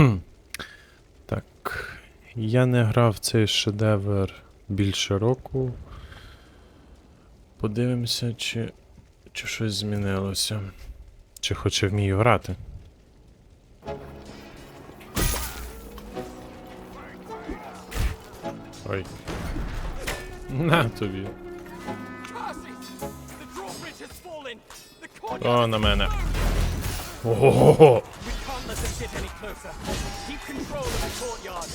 Так. Я не грав цей шедевр більше року. Подивимося, чи, чи щось змінилося. Чи хоче вмію грати. Ой. На тобі. О, на мене. Ого! Get any closer. Keep control of the courtyard.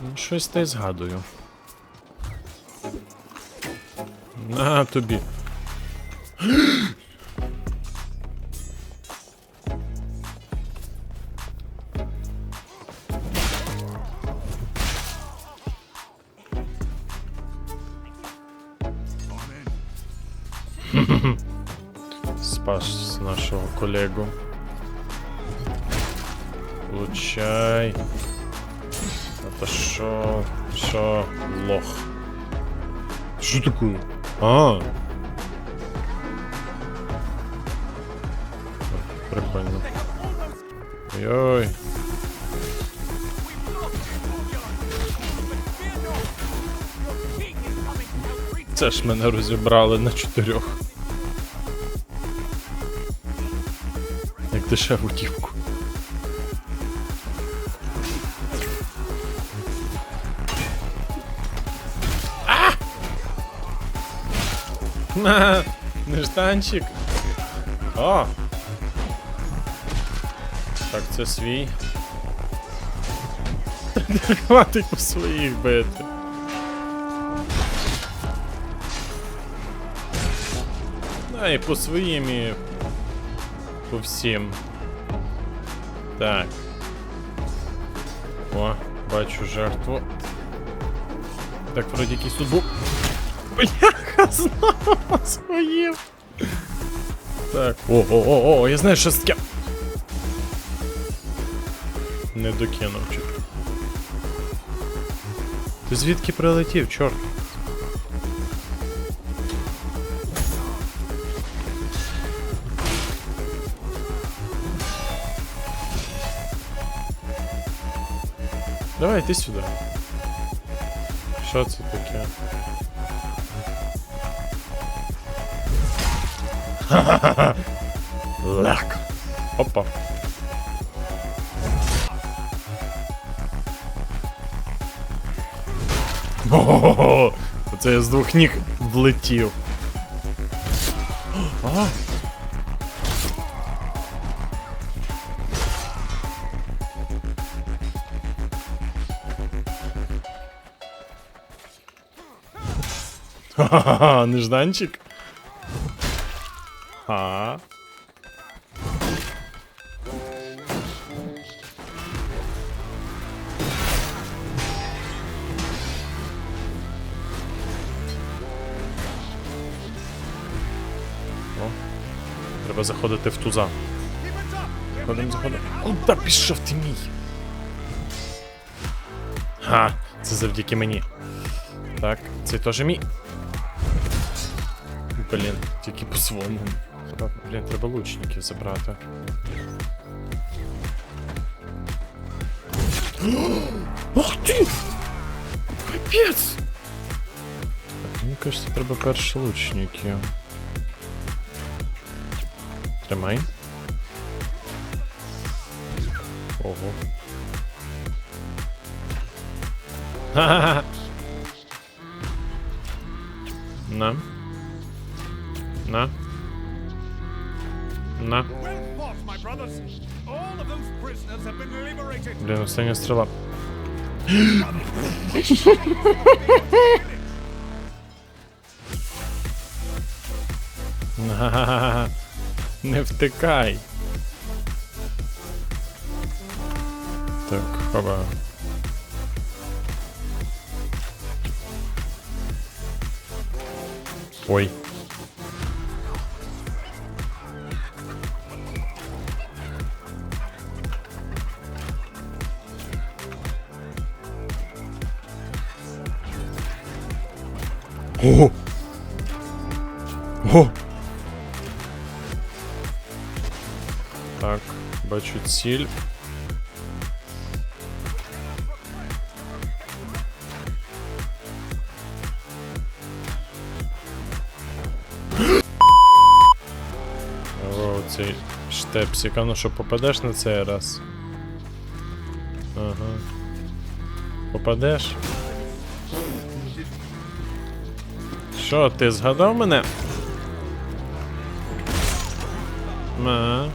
Ну, Щось те згадую. На тобі. Колегу. Получай. Отошел. Что, лох? Что такое? А. Прикольно. Ой-ой. Це ж мене розібрали на чотирьох. Дешеву дівку. На, нежданчик. О! Так, це свій. Хватить по своїх бити. А, і по своїм, і по всім. Так. О, бачу жертву. Так, вроді якийсь тут був. Бляха, знову своїм. Так. О, о, о, о, я знаю, що таке. Не докинув чуть. Ти звідки прилетів, чорт? Давай, йди сюди. Що це таке? Лак. Опа. Ого! Оце я з двох ніг влетів. А? Ха-ха-ха, нежданчик. А. О, треба заходити в туза. Заходимо, заходимо. Куда пішов ти мій? Ха, це завдяки мені. Так, це теж мій. Блін, тільки по-своєму. Блін, треба лучників забрати. Ах ти! Капець! Так, мені кажется, треба перші лучники. Тримай. Ого. Ха-ха-ха! На. Been liberated. Блін, остання стріла. Не втикай. Так, хоба. Ой. О! О! Так, бачу ціль. О, ну що, попадеш на цей раз? Ага. Попадеш? Що, ти згадав мене? Ма.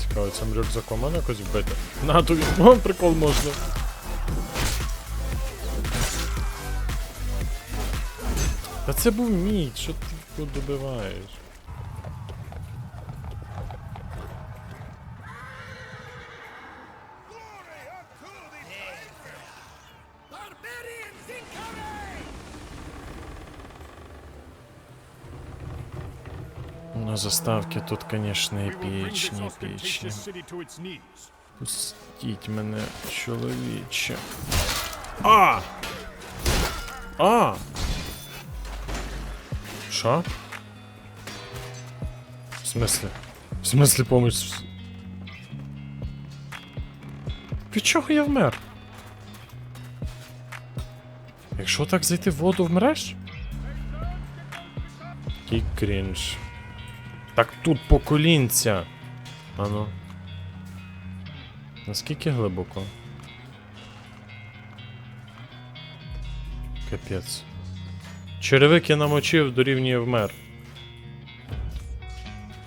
Цікаво, цим рюкзаком можна якось вбити? На тобі, о, прикол можна. Та це був мій, що ти тут добиваєш? Епічні. ostentatious city to its knees. Пустіть мене, чоловіче. А! А! Що? В смислі? В смислі помощь? Від чого я вмер? Якщо так зайти в воду вмреш? Який крінж. Так тут по колінця. Ану. Наскільки глибоко? Капець. Черевик я намочив, дорівнює вмер.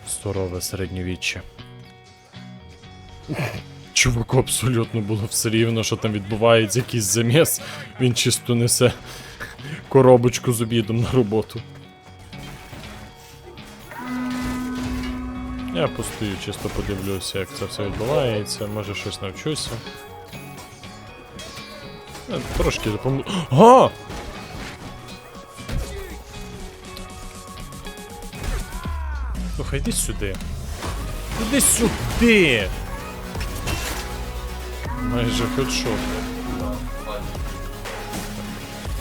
Сурове середньовіччя. Чуваку абсолютно було все рівно, що там відбувається якийсь заміс. Він чисто несе коробочку з обідом на роботу. Я постою, чисто подивлюся, як це все відбувається, може щось навчуся. Е, Трошки допоможу. А! Слухай, йди сюди. Іди сюди! Майже хедшот.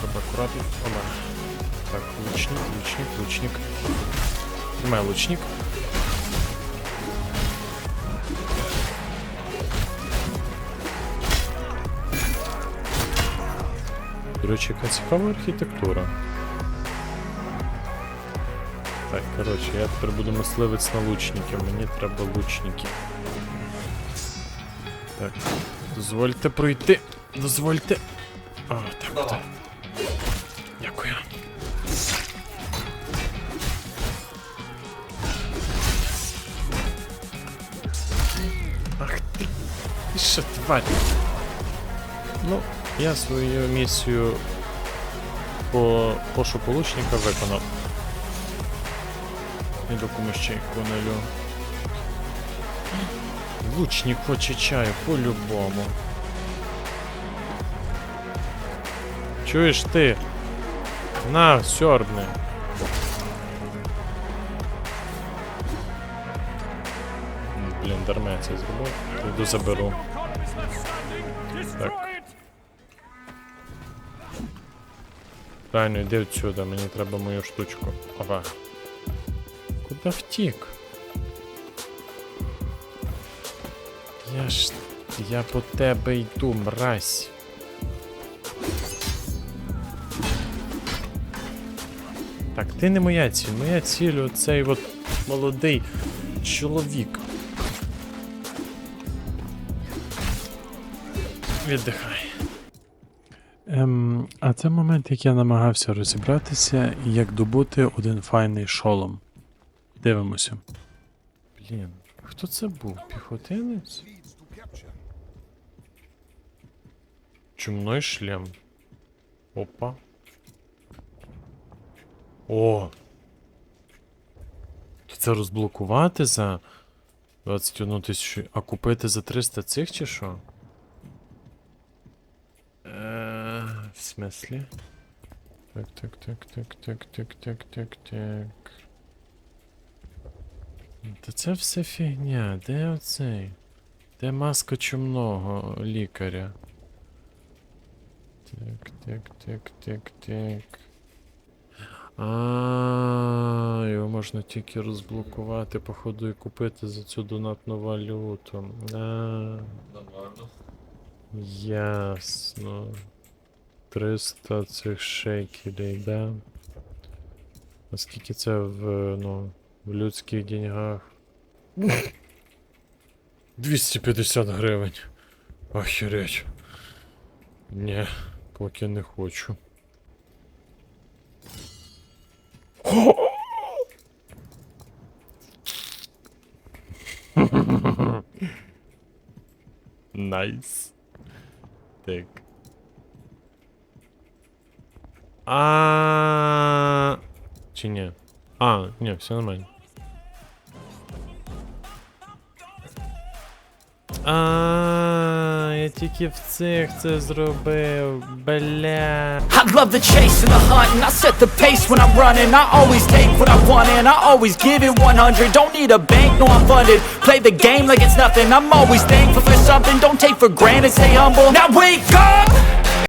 Треба акуратно. Оба. Так, лучник, лучник, лучник. Тримай лучник. До речі, яка цікава архітектура. Так, коротше, я тепер буду мисливець на лучників, мені треба лучники. Так, дозвольте пройти. Дозвольте. А, так, так. Дякую. Ах ти. Ти що, тварь? Ну, я свою місію по пошуку лучника виконав. Іду комусь чайку налю. Лучник хоче чаю по-любому. Чуєш ти? На, сьорбни. Блін, дарма я це зробив. Йду заберу. Правильно, йди отсюда, мені треба мою штучку. Ова. Куда втік? Я ж. Я по тебе йду, мразь. Так, ти не моя ціль. Моя ціль оцей от молодий чоловік. Віддихай. Ем, а це момент, як я намагався розібратися, як добути один файний шолом. Дивимося. Блін, хто це був? Піхотинець? Чумной шлем. Опа. О! То це розблокувати за 21 тисячу, а купити за 300 цих чи що? В смислі? Так, так, так, так, так, так, так, так, так. Та це все фігня. Де оцей? Де маска чумного лікаря? Так, так, так, так, так. А, його можна тільки розблокувати, походу, і купити за цю донатну валюту. А, ясно. 300 цих шекелей, да? А скільки це в, ну, в людських деньгах? 250 гривень. Охереть. Ні, поки не хочу. Найс. Так. А. Чи ні? А, ні, все нормально. А, я тільки в цих це зробив. Бля. I love the chase and the hunt, and I set the pace when I'm running. I always take what I want, and I always give it 100. Don't need a bank, no, I'm funded. Play the game like it's nothing. I'm always thankful for something. Don't take for granted, stay humble. Now wake up!